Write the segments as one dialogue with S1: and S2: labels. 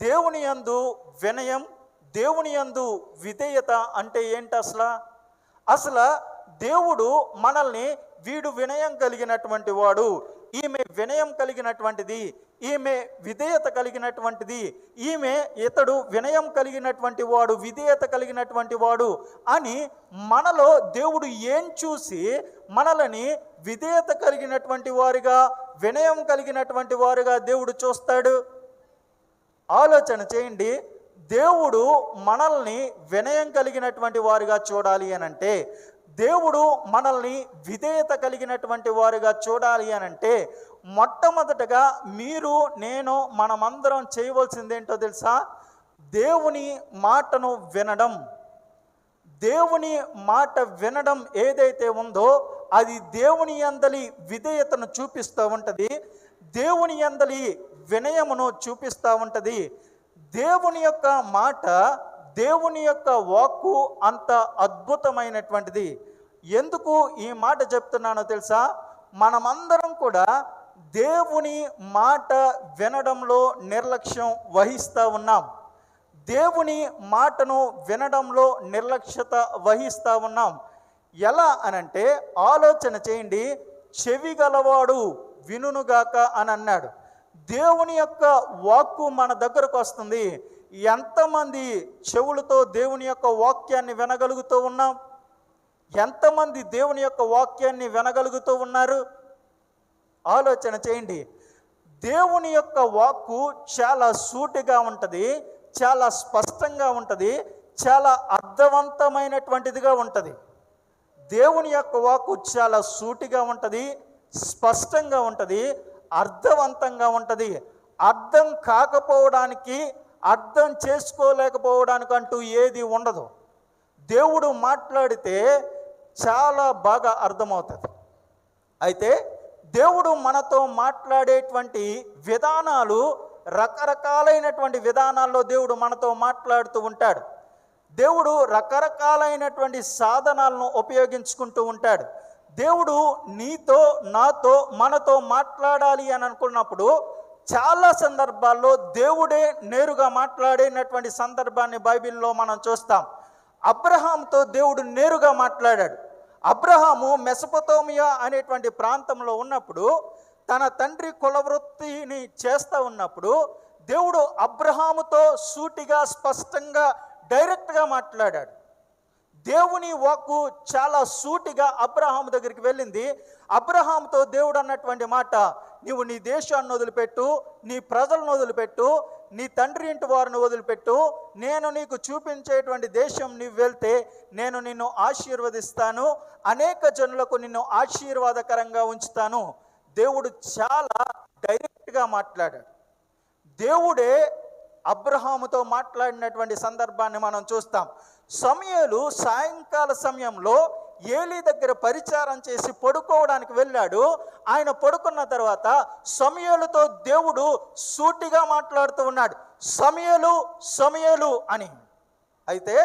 S1: దేవుని యందు వినయం దేవుని యందు విధేయత అంటే ఏంటి అసలు? అసలు దేవుడు మనల్ని వీడు వినయం కలిగినటువంటి వాడు ఈమె వినయం కలిగినటువంటిది ఈమె విధేయత కలిగినటువంటిది ఈమె ఇతడు వినయం కలిగినటువంటి వాడు విధేయత కలిగినటువంటి వాడు అని మనలో దేవుడు ఏం చూసి మనలని విధేయత కలిగినటువంటి వారుగా వినయం కలిగినటువంటి వారుగా దేవుడు చూస్తాడు? ఆలోచన చేయండి. దేవుడు మనల్ని వినయం కలిగినటువంటి వారుగా చూడాలి అని అంటే దేవుడు మనల్ని విధేయత కలిగినటువంటి వారుగా చూడాలి అని అంటే మొట్టమొదటగా మీరు నేను మనమందరం చేయవలసిందేంటో తెలుసా? దేవుని మాటను వినడం. దేవుని మాట వినడం ఏదైతే ఉందో అది దేవుని అందలి విధేయతను చూపిస్తూ ఉంటుంది. దేవుని అందలి వినయమును చూపిస్తూ ఉంటుంది. దేవుని యొక్క మాట దేవుని యొక్క వాక్కు అంత అద్భుతమైనటువంటిది. ఎందుకు ఈ మాట చెప్తున్నానో తెలుసా? మనమందరం కూడా దేవుని మాట వినడంలో నిర్లక్ష్యం వహిస్తూ ఉన్నాం. దేవుని మాటను వినడంలో నిర్లక్ష్యత వహిస్తూ ఉన్నాం. ఎలా అనంటే ఆలోచన చేయండి చెవి గలవాడు వినుగాక అని అన్నాడు దేవుని యొక్క వాక్కు మన దగ్గరకు వస్తుంది. ఎంతమంది చెవులతో దేవుని యొక్క వాక్యాన్ని వినగలుగుతూ ఉన్నాం? ఎంతమంది దేవుని యొక్క వాక్యాన్ని వినగలుగుతూ ఉన్నారు? ఆలోచన చేయండి. దేవుని యొక్క వాక్కు చాలా సూటిగా ఉంటుంది చాలా స్పష్టంగా ఉంటుంది చాలా అర్థవంతమైనటువంటిదిగా ఉంటుంది. దేవుని యొక్క వాక్కు చాలా సూటిగా ఉంటుంది స్పష్టంగా ఉంటుంది అర్థవంతంగా ఉంటుంది. అర్థం కాకపోవడానికి అర్థం చేసుకోలేకపోవడానికి అంటూ ఏది ఉండదు. దేవుడు మాట్లాడితే చాలా బాగా అర్థమవుతుంది. అయితే దేవుడు మనతో మాట్లాడేటువంటి విధానాలు రకరకాలైనటువంటి విధానాల్లో దేవుడు మనతో మాట్లాడుతూ ఉంటాడు. దేవుడు రకరకాలైనటువంటి సాధనాలను ఉపయోగించుకుంటూ ఉంటాడు. దేవుడు నీతో నాతో మనతో మాట్లాడాలి అని అనుకున్నప్పుడు చాలా సందర్భాల్లో దేవుడే నేరుగా మాట్లాడినటువంటి సందర్భాన్ని బైబిల్లో మనం చూస్తాం. అబ్రహాంతో దేవుడు నేరుగా మాట్లాడాడు. అబ్రహాము మెసపతోమియా అనేటువంటి ప్రాంతంలో ఉన్నప్పుడు తన తండ్రి కులవృత్తిని చేస్తూ ఉన్నప్పుడు దేవుడు అబ్రహాముతో సూటిగా స్పష్టంగా డైరెక్ట్గా మాట్లాడాడు. దేవుని వాక్కు చాలా సూటిగా అబ్రహాం దగ్గరికి వెళ్ళింది. అబ్రహాంతో దేవుడు అన్నటువంటి మాట నీవు నీ దేశాన్ని వదిలిపెట్టు నీ ప్రజలను వదిలిపెట్టు నీ తండ్రి ఇంటి వారిని వదిలిపెట్టు. నేను నీకు చూపించేటువంటి దేశం నీవు వెళ్తే నేను నిన్ను ఆశీర్వదిస్తాను. అనేక జనులకు నిన్ను ఆశీర్వాదకరంగా ఉంచుతాను. దేవుడు చాలా డైరెక్ట్గా మాట్లాడాడు. దేవుడే అబ్రహాముతో మాట్లాడినటువంటి సందర్భాన్ని మనం చూస్తాం. సమయలు సాయంకాల సమయంలో ఏలి దగ్గర పరిచారం చేసి పడుకోవడానికి వెళ్ళాడు. ఆయన పడుకున్న తర్వాత సమయలతో దేవుడు సూటిగా మాట్లాడుతూ ఉన్నాడు. సమయలు సమయలు అని. అయితే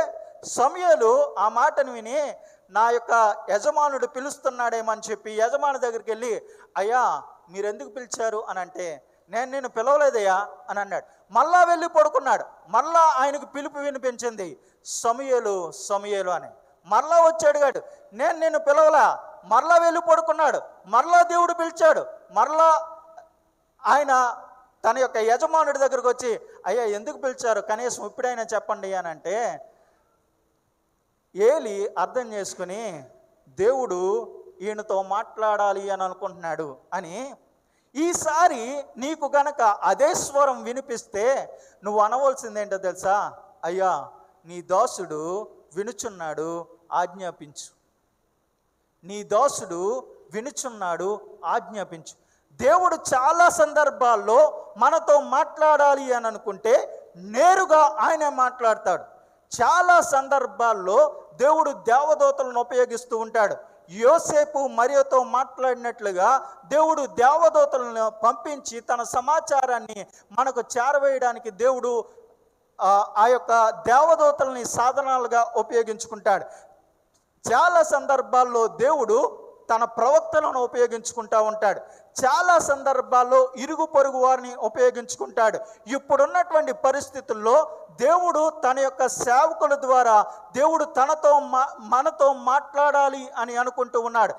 S1: సమయలు ఆ మాటను విని నా యొక్క యజమానుడు పిలుస్తున్నాడేమని చెప్పి యజమాని దగ్గరికి వెళ్ళి అయ్యా మీరెందుకు పిలిచారు? అని అంటే నేను నిన్ను పిలవలేదయ్యా అని అన్నాడు. మళ్ళా వెళ్ళి పడుకున్నాడు. మళ్ళా ఆయనకు పిలుపు వినిపించింది సమయలు సమయలు అని. మరలా వచ్చాడు గాడు నేను నిన్ను పిలవలా? మరలా వెళ్ళి పడుకున్నాడు. మరలా దేవుడు పిలిచాడు. మరలా ఆయన తన యొక్క యజమానుడి దగ్గరకు వచ్చి అయ్యా ఎందుకు పిలిచారు? కనీసం ఇప్పుడైనా చెప్పండి అని అంటే ఏలి అర్థం చేసుకుని దేవుడు ఈయనతో మాట్లాడాలి అని అనుకుంటున్నాడు అని ఈసారి నీకు గనక అదే స్వరం వినిపిస్తే నువ్వు అనవలసిందేంటో తెలుసా? అయ్యా నీ దాసుడు వినుచున్నాడు ఆజ్ఞాపించు. నీ దాసుడు వినుచున్నాడు ఆజ్ఞాపించు. దేవుడు చాలా సందర్భాల్లో మనతో మాట్లాడాలి అని అనుకుంటే నేరుగా ఆయన మాట్లాడతాడు. చాలా సందర్భాల్లో దేవుడు దేవదూతలను ఉపయోగిస్తూ ఉంటాడు. యోసేపు మరియతో మాట్లాడినట్లుగా దేవుడు దేవదూతలను పంపించి తన సమాచారాన్ని మనకు చేరవేయడానికి దేవుడు ఆ, యొక్క దేవదూతల్ని సాధనాలుగా ఉపయోగించుకుంటాడు. చాలా సందర్భాల్లో దేవుడు తన ప్రవక్తలను ఉపయోగించుకుంటా ఉంటాడు. చాలా సందర్భాల్లో ఇరుగు పొరుగు వారిని ఉపయోగించుకుంటాడు. ఇప్పుడున్నటువంటి పరిస్థితుల్లో దేవుడు తన యొక్క సేవకుల ద్వారా దేవుడు తనతో మా మనతో మాట్లాడాలి అని అనుకుంటూ ఉన్నాడు.